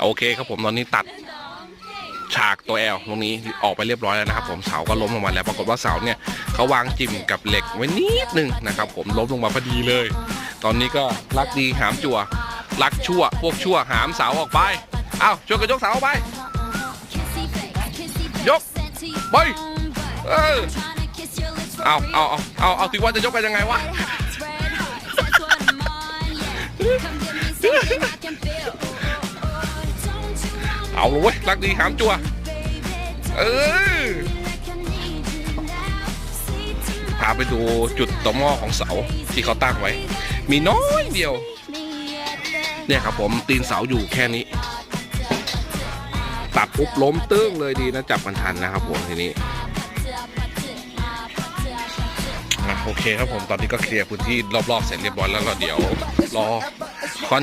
โอเคครับผมตอนนี้ตัดฉากตัวแอลตรงนี้ออกไปเรียบร้อยแล้วนะครับ ผมเสาก็ล้มลงมาแล้วปรากฏว่าเสาเนี่ยเขาวางจิ้มกับเหล็กไว้นิดนึงนะครับ ผมล้มลงมาพอดีเลย ตอนนี้ก็รักดีหามจั่วรักชั่ว พวกชั่วหามเสาออกไปเอ้าช่วยกันยกเสาออกไป ยกไปเออเอาเอาเอาเอาเอาถือว่าจะยกกันยังไงวะ เอาเลยเว้ยรักดีหามจัว เออพาไปดูจุดต่อหม้อของเสาที่เขาตั้งไว้ มีน้อยเดียว เนี่ยครับผมตีนเสาอยู่แค่นี้ ตัดปุ๊บล้มตึ้งเลยดีนะจับมันทันนะครับผมทีนี้โอเคครับผมตอนนี้ก็เคลียร์พื้นที่รอบๆเสร็จเรียบร้อยแล้วก็เดี๋ยวรอคอน